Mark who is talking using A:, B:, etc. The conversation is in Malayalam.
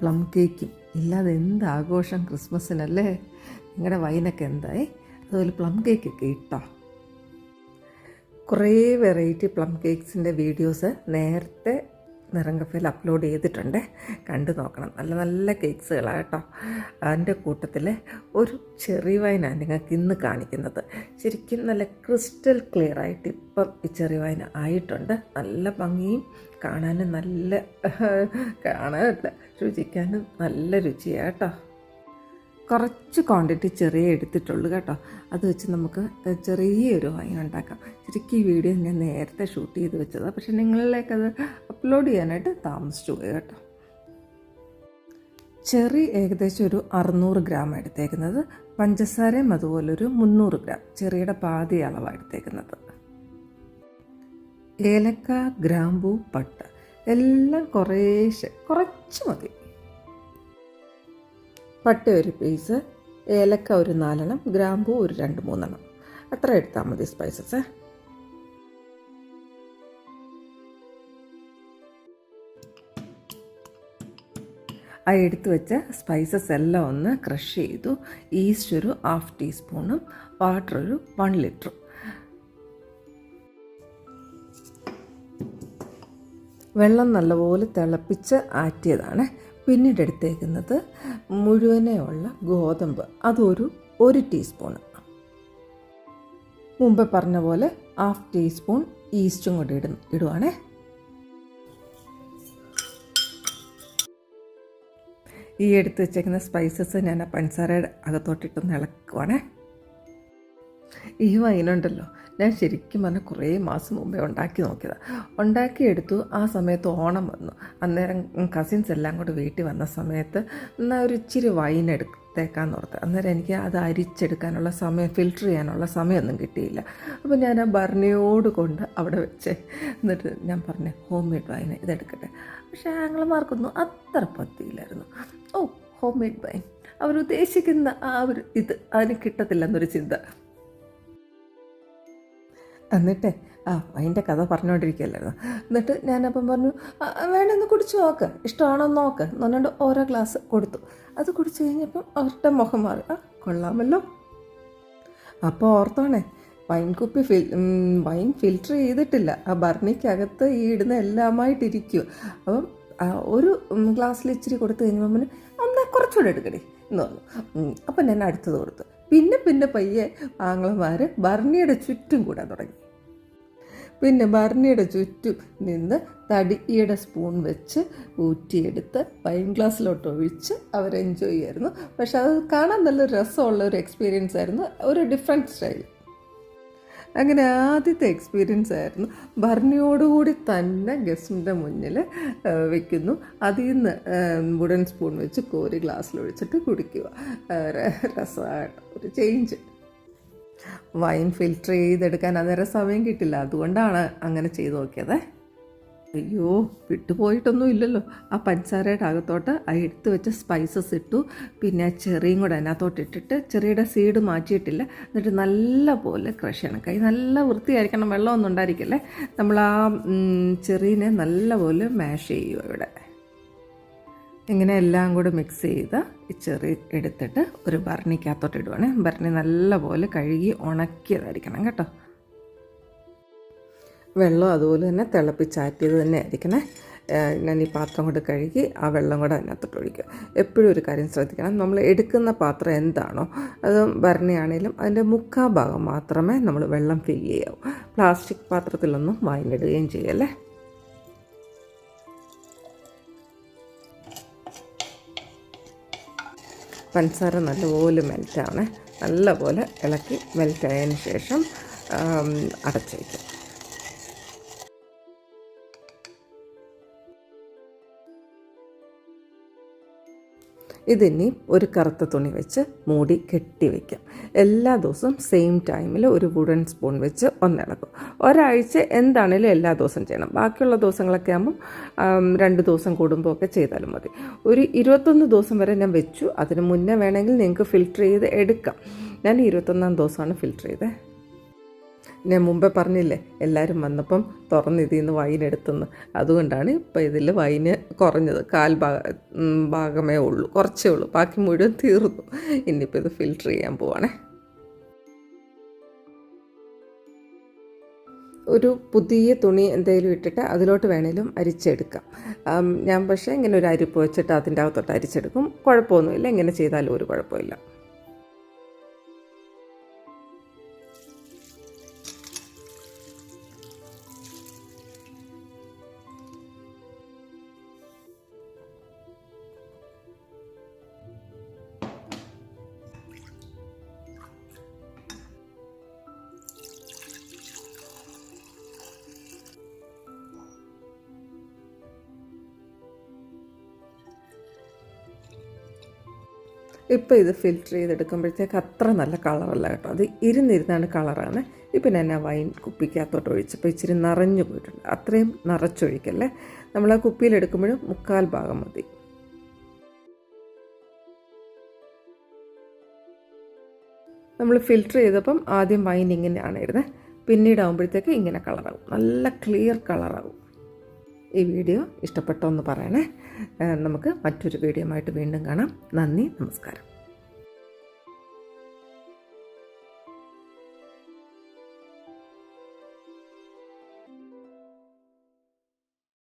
A: പ്ലം കേക്കും ഇല്ലാതെ എന്ത് ആഘോഷം ക്രിസ്മസിനല്ലേ? നിങ്ങളുടെ വൈനൊക്കെ എന്തായി അതുപോലെ പ്ലം കേക്കൊക്കെ ഇട്ടോ? കുറേ വെറൈറ്റി പ്ലം കേക്ക്സിന്റെ വീഡിയോസ് നേരത്തെ നിറം കഫയിൽ അപ്ലോഡ് ചെയ്തിട്ടുണ്ട്. കണ്ടു നോക്കണം. നല്ല നല്ല കേക്ക്സുകളാണ് കേട്ടോ. അതിന്റെ കൂട്ടത്തിൽ ഒരു ചെറി വൈനാണ് നിങ്ങൾക്ക് ഇന്ന് കാണിക്കുന്നത്. ശരിക്കും നല്ല ക്രിസ്റ്റൽ ക്ലിയർ ആയിട്ട് ഇപ്പം ഈ ചെറി വൈൻ ആയിട്ടുണ്ട്. നല്ല ഭംഗിയും കാണാനും നല്ല കാണാനല്ല രുചിക്കാനും നല്ല രുചിയാണ് കേട്ടോ. കുറച്ച് ക്വാണ്ടിറ്റി ചെറിയ എടുത്തിട്ടുള്ളൂ കേട്ടോ. അത് വെച്ച് നമുക്ക് ചെറിയൊരു വൈൻ ഉണ്ടാക്കാം. ശരിക്കും ഈ വീഡിയോ ഞാൻ നേരത്തെ ഷൂട്ട് ചെയ്ത് വെച്ചതാണ് പക്ഷെ നിങ്ങളിലേക്ക് അത് അപ്ലോഡ് ചെയ്യാനായിട്ട് താമസിച്ചു പോയി കേട്ടോ. ചെറി ഏകദേശം ഒരു അറുന്നൂറ് ഗ്രാം എടുത്തേക്കുന്നത്. പഞ്ചസാരയും അതുപോലൊരു മുന്നൂറ് ഗ്രാം ചെറിയുടെ പാതി അളവാണ് എടുത്തേക്കുന്നത്. ഏലക്ക ഗ്രാമ്പൂ പട്ട എല്ലാം കുറേശ്ശെ കുറച്ച് മതി. പട്ട ഒരു പീസ് ഏലക്ക ഒരു നാലെണ്ണം ഗ്രാമ്പു ഒരു രണ്ട് മൂന്നെണ്ണം. അത്ര എടുത്താൽ മതി സ്പൈസസ് ആ എടുത്തു വെച്ച സ്പൈസസ് എല്ലാം ഒന്ന് ക്രഷ് ചെയ്തു. ഈസ്റ്റ് ഒരു ഹാഫ് ടീസ്പൂണും വാട്ടർ ഒരു വൺ ലിറ്ററും വെള്ളം നല്ലപോലെ തിളപ്പിച്ച് ആറ്റിയതാണ്. പിന്നീട് എടുത്തേക്കുന്നത് മുഴുവനെയുള്ള ഗോതമ്പ്. അതൊരു ഒരു ടീസ്പൂൺ മുമ്പ് പറഞ്ഞ പോലെ ഹാഫ് ടീസ്പൂൺ ഈസ്റ്റും കൂടി ഇട ഇടുവാണേ. ഈ എടുത്ത് വെച്ചേക്കുന്ന സ്പൈസസ് ഞാൻ ആ പഞ്ചസാരയുടെ അകത്തോട്ടിട്ടൊന്ന് ഇളക്കുവാണേ. ഈ വൈനുണ്ടല്ലോ ഞാൻ ശരിക്കും പറഞ്ഞാൽ കുറേ മാസം മുമ്പേ ഉണ്ടാക്കി നോക്കിയതാണ് ഉണ്ടാക്കിയെടുത്തു ആ സമയത്ത് ഓണം വന്നു. അന്നേരം കസിൻസ് എല്ലാം കൂടെ വീട്ടിൽ വന്ന സമയത്ത് എന്നാൽ ഒരു ഇച്ചിരി വൈൻ എടുത്തേക്കാന്ന് ഓർത്ത്. അന്നേരം എനിക്ക് അത് അരിച്ചെടുക്കാനുള്ള സമയം ഫിൽറ്റർ ചെയ്യാനുള്ള സമയമൊന്നും കിട്ടിയില്ല. അപ്പോൾ ഞാൻ ആ ഭരണിയോട് കൊണ്ട് അവിടെ വെച്ച് എന്നിട്ട് ഞാൻ പറഞ്ഞു ഹോം മെയ്ഡ് വൈൻ ഇതെടുക്കട്ടെ. പക്ഷേ ആംഗ്ലമാർക്കൊന്നും അത്ര പത്തിയില്ലായിരുന്നു ഓ ഹോം മെയ്ഡ് വൈൻ അവരുദ്ദേശിക്കുന്ന ആ ഒരു ഇത് അതിന് കിട്ടത്തില്ലെന്നൊരു ചിന്ത. എന്നിട്ട് ആ അതിന്റെ കഥ പറഞ്ഞുകൊണ്ടിരിക്കുകയല്ലായിരുന്നു എന്നിട്ട് ഞാനപ്പം പറഞ്ഞു "ആ, വേണമെന്ന് കുടിച്ചു നോക്ക് ഇഷ്ടമാണോ നോക്ക്. എന്ന് പറഞ്ഞുകൊണ്ട് ഓരോ ഗ്ലാസ് കൊടുത്തു. അത് കുടിച്ചു കഴിഞ്ഞപ്പം അവരുടെ മുഖം മാറി. ആ കൊള്ളാമല്ലോ. അപ്പോൾ ഓർത്തോണേ വൈൻ കുപ്പി ഫിൽ വൈൻ ഫിൽറ്റർ ചെയ്തിട്ടില്ല. ആ ബർണിക്കകത്ത് ഈ ഇടുന്ന എല്ലാമായിട്ടിരിക്കുക അപ്പം ഒരു ഗ്ലാസ്സിൽ ഇച്ചിരി കൊടുത്തു കഴിഞ്ഞപ്പോൾ എന്നാൽ കുറച്ചുകൂടെ എടുക്കണേ എന്ന് പറഞ്ഞു. അപ്പം ഞാൻ അടുത്തത് കൊടുത്തു. പിന്നെ പിന്നെ പയ്യെ ആങ്ങളമാർ ഭരണിയുടെ ചുറ്റും കൂടാൻ തുടങ്ങി. പിന്നെ ഭരണിയുടെ ചുറ്റും നിന്ന് തടിയുടെ സ്പൂൺ വെച്ച് ഊറ്റിയെടുത്ത് വൈൻ ഗ്ലാസ്സിലോട്ട് ഒഴിച്ച് അവർ എൻജോയ് ചെയ്യായിരുന്നു പക്ഷെ അത് കാണാൻ നല്ല രസമുള്ള ഒരു എക്സ്പീരിയൻസ് ആയിരുന്നു. ഒരു ഡിഫറെന്റ് സ്റ്റൈൽ അങ്ങനെ ആദ്യത്തെ എക്സ്പീരിയൻസ് ആയിരുന്നു. ഭരണിയോടുകൂടി തന്നെ ഗസ്റ്റിന്റെ മുന്നിൽ വെക്കുന്നു. അതിൽ നിന്ന് വുഡൻ സ്പൂൺ വെച്ച് കോരി ഗ്ലാസ്സിൽ ഒഴിച്ചിട്ട് കുടിക്കുക രസമായിട്ട്. ഒരു ചേഞ്ച് വൈൻ ഫിൽറ്റർ ചെയ്തെടുക്കാൻ അന്നേരം സമയം കിട്ടില്ല. അതുകൊണ്ടാണ് അങ്ങനെ ചെയ്തു നോക്കിയത്. അയ്യോ വിട്ടുപോയിട്ടൊന്നും ഇല്ലല്ലോ. ആ പഞ്ചസാരയുടെ അകത്തോട്ട് ആ എടുത്തു വെച്ച സ്പൈസസ് ഇട്ടു. പിന്നെ ചെറിയും കൂടെ അതിനകത്തോട്ട് ഇട്ടിട്ട് ചെറിയുടെ സീഡ് മാറ്റിയിട്ടില്ല. എന്നിട്ട് നല്ല പോലെ ക്രഷ് ചെയ്യണം. കൈ നല്ല വൃത്തിയായിരിക്കണം. വെള്ളമൊന്നും ഉണ്ടായിരിക്കല്ലേ? നമ്മൾ ആ ചെറീനെ നല്ല പോലെ മാഷ് ചെയ്യുക ഇവിടെ. ഇങ്ങനെ എല്ലാം കൂടെ മിക്സ് ചെയ്ത് ഈ ചെറി എടുത്തിട്ട് ഒരു ഭരണിക്കകത്തോട്ട് ഇടുവാണ്. ഭരണി നല്ല പോലെ കഴുകി ഉണക്കിയതായിരിക്കണം കേട്ടോ. വെള്ളം അതുപോലെ തന്നെ തിളപ്പിച്ചാറ്റിയത് തന്നെ ആയിരിക്കണേ. ഞാൻ ഈ പാത്രം കൊണ്ട് കഴുകി ആ വെള്ളം കൂടെ അതിനകത്തോട്ട് ഒഴിക്കുക. എപ്പോഴും ഒരു കാര്യം ശ്രദ്ധിക്കണം. നമ്മൾ എടുക്കുന്ന പാത്രം എന്താണോ അത് ഭരണിയാണേലും അതിന്റെ മുക്കാ ഭാഗം മാത്രമേ നമ്മൾ വെള്ളം ഫില്ല് ചെയ്യാവൂ. പ്ലാസ്റ്റിക് പാത്രത്തിലൊന്നും വാങ്ങിയിടുകയും ചെയ്യല്ലേ പഞ്ചസാര നല്ലപോലെ മെൽറ്റാണ് നല്ലപോലെ ഇളക്കി മെൽറ്റായതിന് ശേഷം ആം, ഇതിനി ഒരു കറുത്ത തുണി വെച്ച് മൂടി കെട്ടി വയ്ക്കാം എല്ലാ ദിവസവും സെയിം ടൈമിൽ ഒരു വുഡൻ സ്പൂൺ വെച്ച് ഒന്നിളക്കും. ഒരാഴ്ച എന്താണേലും എല്ലാ ദിവസവും ചെയ്യണം. ബാക്കിയുള്ള ദിവസങ്ങളൊക്കെ ആകുമ്പോൾ രണ്ട് ദിവസം കൂടുമ്പോൾ ഒക്കെ ചെയ്താലും മതി. ഒരു ഇരുപത്തൊന്ന് ദിവസം വരെ ഞാൻ വെച്ചു. അതിന് മുന്നേ വേണമെങ്കിൽ നിങ്ങൾക്ക് ഫിൽറ്റർ ചെയ്ത് എടുക്കാം. ഞാൻ ഇരുപത്തൊന്നാം ദിവസമാണ് ഫിൽറ്റർ ചെയ്തത് ഞാൻ മുമ്പേ പറഞ്ഞില്ലേ എല്ലാവരും വന്നപ്പം തുറന്ന് ഇതിൽ നിന്ന് വൈൻ എടുത്തുനിന്ന് അതുകൊണ്ടാണ് ഇപ്പോൾ ഇതിൽ വൈന് കുറഞ്ഞത്. കാൽ ഭാഗ ഭാഗമേ ഉള്ളൂ കുറച്ചേ ഉള്ളൂ. ബാക്കി മുഴുവൻ തീർന്നു. ഇനിയിപ്പോൾ ഇത് ഫിൽറ്റർ ചെയ്യാൻ പോവാണേ. ഒരു പുതിയ തുണി എന്തെങ്കിലും ഇട്ടിട്ട് അതിലോട്ട് വേണേലും അരിച്ചെടുക്കാം. ഞാൻ പക്ഷേ ഇങ്ങനെ ഒരു അരിപ്പ് വെച്ചിട്ട് അതിന്റെ അകത്തോട്ട് അരിച്ചെടുക്കും. കുഴപ്പമൊന്നുമില്ല ഇങ്ങനെ ചെയ്താലും ഒരു കുഴപ്പമില്ല. ഇപ്പോൾ ഇത് ഫിൽറ്റർ ചെയ്തെടുക്കുമ്പോഴത്തേക്ക് അത്ര നല്ല കളറല്ല കേട്ടോ. അത് ഇരുന്നിരുന്നാണ് കളറാണ് ഇപ്പം ഞാൻ ആ വൈൻ കുപ്പിക്കകത്തോട്ട് ഒഴിച്ചപ്പോൾ ഇച്ചിരി നിറഞ്ഞു പോയിട്ടുണ്ട്. അത്രയും നിറച്ചൊഴിക്കല്ലേ? നമ്മൾ ആ കുപ്പിയിലെടുക്കുമ്പോഴും മുക്കാൽ ഭാഗം മതി. നമ്മൾ ഫിൽറ്റർ ചെയ്തപ്പം ആദ്യം വൈൻ ഇങ്ങനെയാണ് ഇരുന്നത് പിന്നീട് ആകുമ്പോഴത്തേക്ക് ഇങ്ങനെ കളറാവും നല്ല ക്ലിയർ കളറാവും ഈ വീഡിയോ ഇഷ്ടപ്പെട്ടോ എന്ന് പറയണേ. നമുക്ക് മറ്റൊരു വീഡിയോ ആയിട്ട് വീണ്ടും കാണാം. നന്ദി നമസ്കാരം.